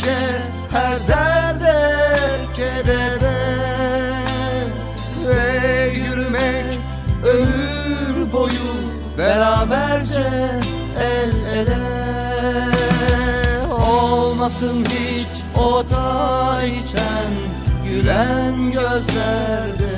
sevince her derde kedere Ve yürümek ömür boyu beraberce el ele. Olmasın hiç o tayten gülen gözlerde